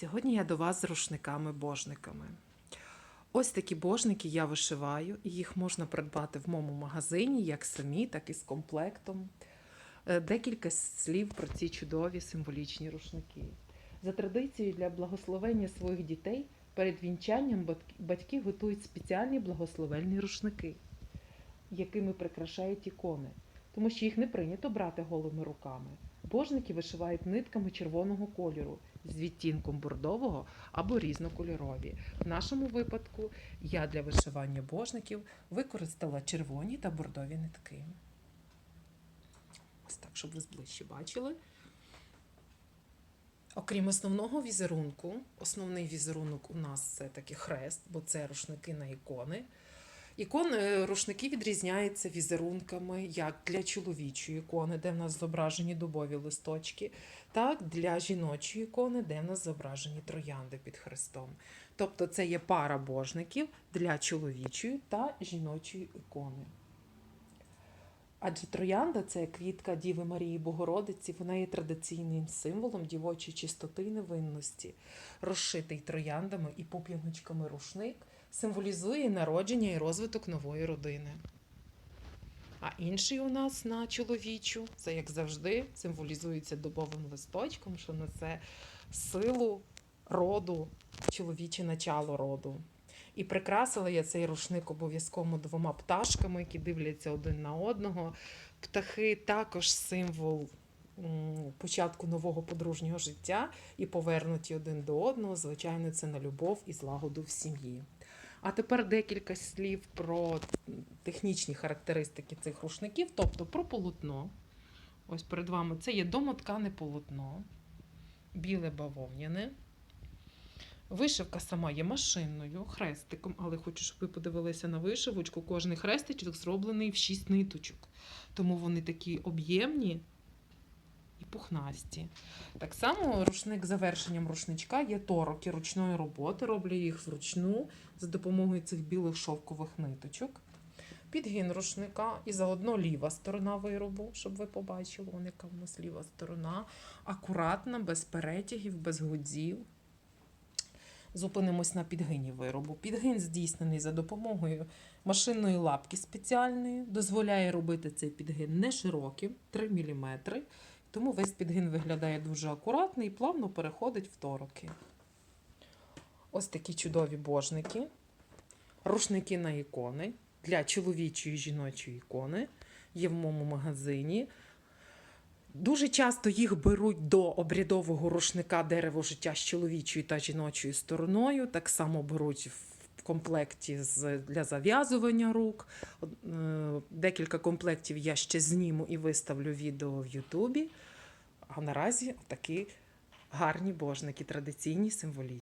Сьогодні я до вас з рушниками-божниками. Ось такі божники я вишиваю, і їх можна придбати в моєму магазині, як самі, так і з комплектом. Е, Декілька слів про ці чудові символічні рушники. За традицією для благословення своїх дітей перед вінчанням батьки- батьки готують спеціальні благословельні рушники, якими прикрашають ікони, тому що їх не прийнято брати голими руками. Божники вишивають нитками червоного кольору з відтінком бордового або різнокольорові. В нашому випадку я для вишивання божників використала червоні та бордові нитки. Ось так, щоб ви зближче бачили. Окрім основного візерунку, основний візерунок у нас це таки хрест, бо це рушники на ікони. Ікони, рушники відрізняються візерунками як для чоловічої ікони, де в нас зображені дубові листочки, так для жіночої ікони, де в нас зображені троянди під хрестом. Тобто це є пара божників для чоловічої та жіночої ікони. Адже троянда це квітка Діви Марії Богородиці, вона є традиційним символом дівочої чистоти і невинності. Розшитий трояндами і поп'яночками рушник символізує народження і розвиток нової родини. А інший у нас на чоловічу, це як завжди, символізується дубовим листочком, що несе силу роду, чоловіче начало роду. І прикрасила я цей рушник обов'язково двома пташками, які дивляться один на одного. Птахи також символ початку нового подружнього життя і повернуті один до одного. Звичайно, це на любов і злагоду в сім'ї. А тепер декілька слів про технічні характеристики цих рушників, тобто про полотно. Ось перед вами це є домоткане полотно, біле бавовняне. Вишивка сама є машинною, хрестиком, але хочу, щоб ви подивилися на вишивочку. Кожний хрестичок зроблений в 6 ниточок. Тому вони такі об'ємні пухнасті. Так само рушник завершенням рушничка є тороки ручної роботи. Роблю їх вручну за допомогою цих білих шовкових ниточок. Підгін рушника і заодно ліва сторона виробу, щоб ви побачили, вон яка в нас ліва сторона. Акуратна, без перетягів, без гудзів. Зупинимось на підгині виробу. Підгин здійснений за допомогою машинної лапки спеціальної, дозволяє робити цей підгин не широким, 3 мм. Тому весь підгин виглядає дуже акуратно і плавно переходить в тороки. Ось такі чудові божники, рушники на ікони для чоловічої і жіночої ікони є в моєму магазині. Дуже часто їх беруть до обрядового рушника дерево життя з чоловічою та жіночою стороною. Так само беруть в комплекті для зав'язування рук. Е, Декілька комплектів я ще зніму і виставлю відео в Ютубі. А наразі такі гарні божники, традиційні символічні.